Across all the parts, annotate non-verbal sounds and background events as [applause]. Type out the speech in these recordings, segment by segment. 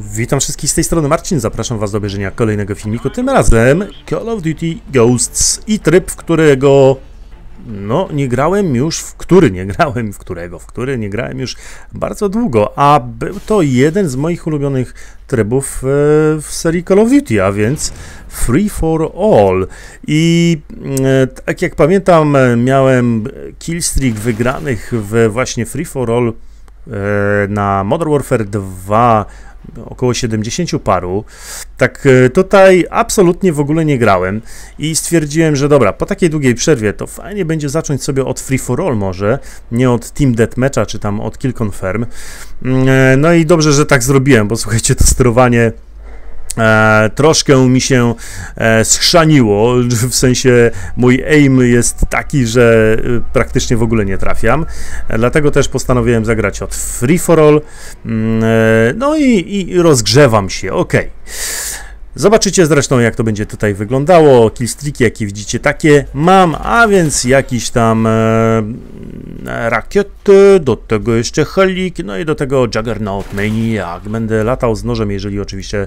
Witam wszystkich z tej strony Marcin, zapraszam Was do obejrzenia kolejnego filmiku, tym razem Call of Duty Ghosts i tryb, w którego no nie grałem już, w który nie grałem, w którego, w który nie grałem już bardzo długo, a był to jeden z moich ulubionych trybów e, w serii Call of Duty, a więc Free for All. I e, tak jak pamiętam, miałem killstreak wygranych w właśnie Free for All e, na Modern Warfare 2 około 70 paru. Tak e, tutaj absolutnie w ogóle nie grałem i stwierdziłem, że dobra, po takiej długiej przerwie to fajnie będzie zacząć sobie od Free for All może, nie od Team Deathmatcha czy tam od Kill Confirm. Mm, e, no i dobrze, że tak zrobiłem, bo słuchajcie, to sterowanie E, troszkę mi się e, schrzaniło, w sensie mój aim jest taki, że e, praktycznie w ogóle nie trafiam, e, dlatego też postanowiłem zagrać od Free for All, mm, e, no i, i rozgrzewam się, ok. Zobaczycie zresztą, jak to będzie tutaj wyglądało. Killstreaki, jakie widzicie, takie mam, a więc jakiś tam e, rakiety, do tego jeszcze helik, no i do tego Juggernaut Maniac. Będę latał z nożem, jeżeli oczywiście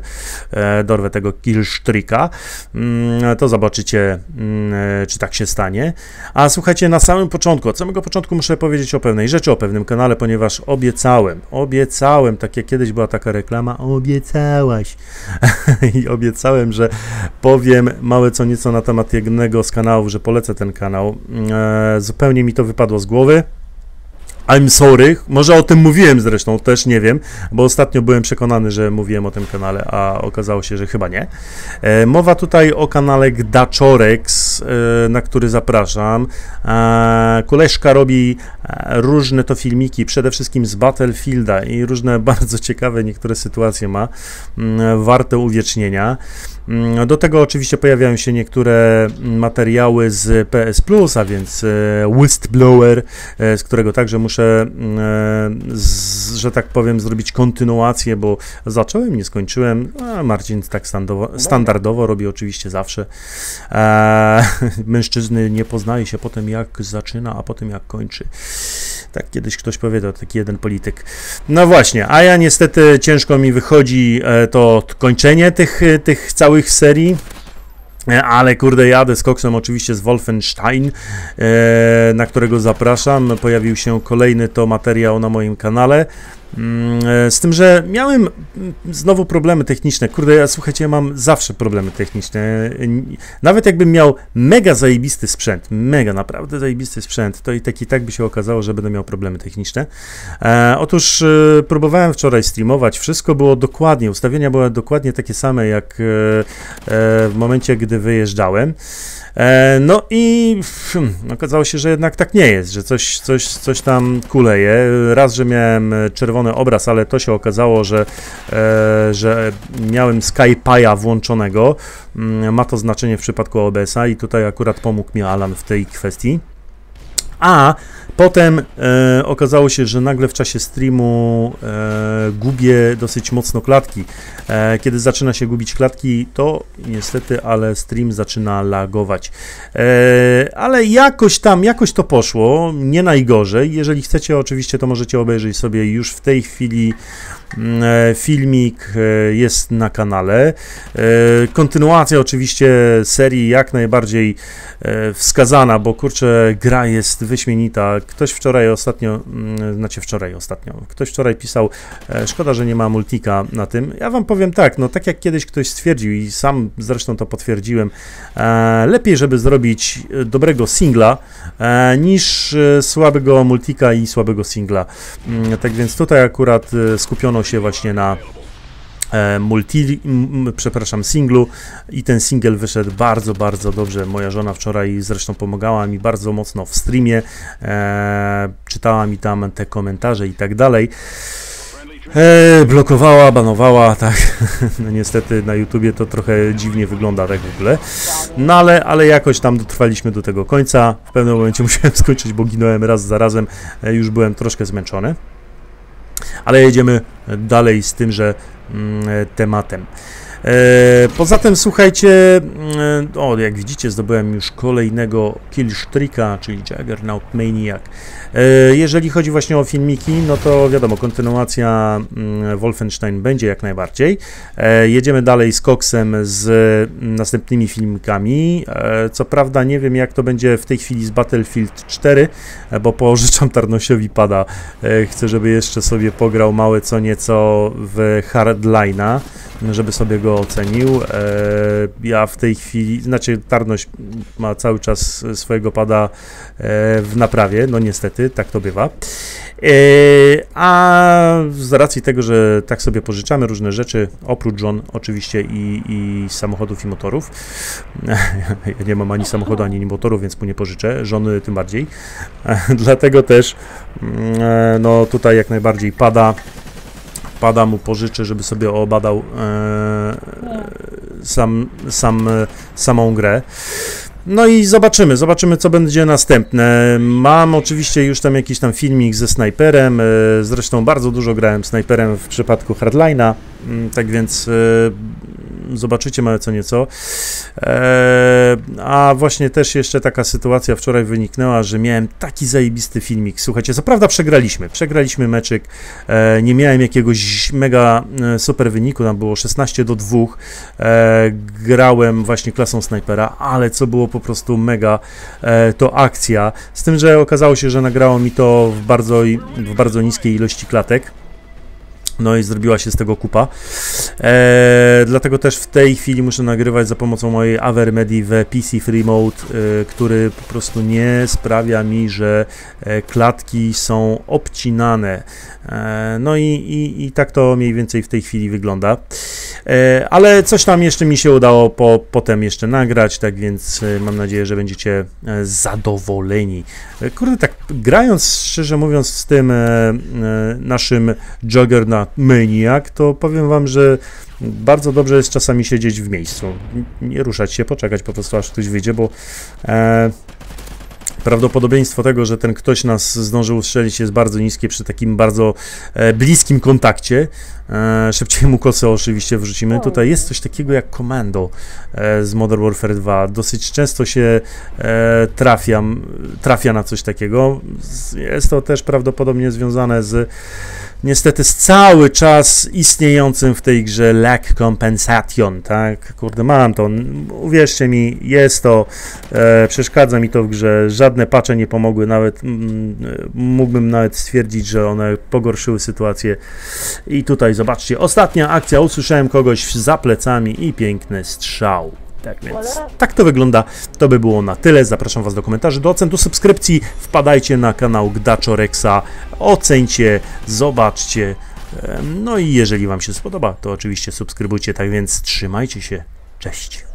e, dorwę tego killstreaka, mm, to zobaczycie, mm, e, czy tak się stanie. A słuchajcie, na samym początku, od samego początku muszę powiedzieć o pewnej rzeczy, o pewnym kanale, ponieważ obiecałem, obiecałem, tak jak kiedyś była taka reklama, obiecałaś. [laughs] I obiecałem, że powiem małe co nieco na temat jednego z kanałów, że polecę ten kanał. E, zupełnie mi to wypadło z głowy. I'm sorry, może o tym mówiłem zresztą, też nie wiem, bo ostatnio byłem przekonany, że mówiłem o tym kanale, a okazało się, że chyba nie. E, mowa tutaj o kanale Gdaczorex, e, na który zapraszam. E, Kuleszka robi e, różne to filmiki, przede wszystkim z Battlefielda i różne [laughs] bardzo ciekawe niektóre sytuacje ma, mm, warte uwiecznienia. Mm, do tego oczywiście pojawiają się niektóre materiały z PS Plus, a więc Whistleblower, z którego także muszę, e, z, że tak powiem, zrobić kontynuację, bo zacząłem, nie skończyłem. A Marcin tak standardowo, standardowo robi oczywiście zawsze. E, [laughs] mężczyzny nie poznaje się potem jak zaczyna, a potem jak kończy. Tak kiedyś ktoś powiedział, taki jeden polityk. No właśnie, a ja niestety ciężko mi wychodzi to kończenie tych, tych całych serii. E, ale kurde, jadę z koksem oczywiście z Wolfenstein, e, na którego zapraszam. Pojawił się kolejny to materiał na moim kanale. Mm, e, z tym, że miałem znowu problemy techniczne. Kurde, ja słuchajcie, ja mam zawsze problemy techniczne. Nawet jakbym miał mega zajebisty sprzęt, mega naprawdę zajebisty sprzęt, to i tak i tak by się okazało, że będę miał problemy techniczne. E, otóż e, próbowałem wczoraj streamować, wszystko było dokładnie, ustawienia były dokładnie takie same jak e, e, w momencie, gdy wyjeżdżałem. E, no i hmm, okazało się, że jednak tak nie jest, że coś, coś, coś tam kuleje. Raz, że miałem czerwony obraz, ale to się okazało, że, e, że miałem Skype'a włączonego. Mm, ma to znaczenie w przypadku OBS-a i tutaj akurat pomógł mi Alan w tej kwestii. A potem e, okazało się, że nagle w czasie streamu e, gubię dosyć mocno klatki. E, kiedy zaczyna się gubić klatki, to niestety, ale stream zaczyna lagować. E, ale jakoś tam, jakoś to poszło, nie najgorzej. Jeżeli chcecie, oczywiście, to możecie obejrzeć sobie już w tej chwili mm, e, filmik e, jest na kanale. Kontynuacja oczywiście serii jak najbardziej wskazana, bo kurczę, gra jest wyśmienita. Ktoś wczoraj ostatnio, mm, znaczy wczoraj ostatnio, ktoś wczoraj pisał, szkoda, że nie ma multika na tym. Ja wam powiem, tak, no tak jak kiedyś ktoś stwierdził i sam zresztą to potwierdziłem, e, lepiej, żeby zrobić e, dobrego singla e, niż e, słabego multika i słabego singla. Mm, tak więc tutaj akurat e, skupiono się właśnie na e, multi, m, przepraszam, singlu i ten single wyszedł bardzo, bardzo dobrze. Moja żona wczoraj zresztą pomagała mi bardzo mocno w streamie, e, czytała mi tam te komentarze i tak dalej. E, blokowała, banowała, [laughs] tak. No niestety na YouTubie to trochę dziwnie wygląda tak w ogóle. No ale, ale jakoś tam dotrwaliśmy do tego końca. W pewnym momencie [laughs] musiałem skończyć, bo ginąłem raz za razem. E, już byłem troszkę zmęczony. Ale jedziemy dalej z tymże mm, tematem. Poza tym, słuchajcie, mm, o, jak widzicie, zdobyłem już kolejnego killstreaka, czyli Juggernaut Maniac. Jeżeli chodzi właśnie o filmiki, no to wiadomo, kontynuacja mm, Wolfenstein będzie jak najbardziej. Jedziemy dalej z Coxem z następnymi filmikami. Co prawda nie wiem jak to będzie w tej chwili z Battlefield 4, bo pożyczam Tarnosiowi pada. Chcę, żeby jeszcze sobie pograł małe co nieco w Hardline'a żeby sobie go ocenił. Ja w tej chwili, znaczy Tarnoś ma cały czas swojego pada w naprawie, no niestety, tak to bywa. A z racji tego, że tak sobie pożyczamy różne rzeczy, oprócz żon oczywiście i, i samochodów i motorów, [laughs] ja nie mam ani samochodu, ani motorów, więc mu nie pożyczę, żony tym bardziej, [laughs] dlatego też no tutaj jak najbardziej pada pada mu pożyczę, żeby sobie obadał e, sam, sam, samą grę. No i zobaczymy, zobaczymy co będzie następne. Mam oczywiście już tam jakiś tam filmik ze snajperem, e, zresztą bardzo dużo grałem snajperem w przypadku Hardline'a, mm, tak więc e, zobaczycie małe co nieco. E, a właśnie też jeszcze taka sytuacja wczoraj wyniknęła, że miałem taki zajebisty filmik. Słuchajcie, co prawda przegraliśmy, przegraliśmy meczyk, e, nie miałem jakiegoś mega e, super wyniku, tam było 16 do 2, grałem właśnie klasą snajpera, ale co było po prostu mega, to akcja, z tym, że okazało się, że nagrało mi to w bardzo, w bardzo niskiej ilości klatek. No i zrobiła się z tego kupa. E, dlatego też w tej chwili muszę nagrywać za pomocą mojej Avermedi w PC Free Mode, e, który po prostu nie sprawia mi, że e, klatki są obcinane. E, no i, i, i, tak to mniej więcej w tej chwili wygląda. E, ale coś tam jeszcze mi się udało po, potem jeszcze nagrać, tak więc e, mam nadzieję, że będziecie zadowoleni. Kurde, tak grając, szczerze mówiąc, z tym naszym Juggernaut Maniac, to powiem wam, że bardzo dobrze jest czasami siedzieć w miejscu. Nie ruszać się, poczekać po prostu aż ktoś wyjdzie, bo Prawdopodobieństwo tego, że ten ktoś nas zdążył ustrzelić jest bardzo niskie przy takim bardzo e, bliskim kontakcie. E, szybciej mu kosę oczywiście wrzucimy. Tutaj jest coś takiego jak komando e, z Modern Warfare 2. Dosyć często się e, trafiam, trafia na coś takiego. Jest to też prawdopodobnie związane z niestety z cały czas istniejącym w tej grze lack compensation, tak? Kurde, mam to, uwierzcie mi, jest to, e, przeszkadza mi to w grze, żadne pacze nie pomogły, nawet mm, mógłbym nawet stwierdzić, że one pogorszyły sytuację. I tutaj zobaczcie, ostatnia akcja, usłyszałem kogoś za plecami i piękny strzał. Tak więc tak to wygląda. To by było na tyle. Zapraszam Was do komentarzy, do ocen, do subskrypcji. Wpadajcie na kanał Gdaczorexa, ocencie, zobaczcie. No i jeżeli Wam się spodoba, to oczywiście subskrybujcie. Tak więc trzymajcie się. Cześć.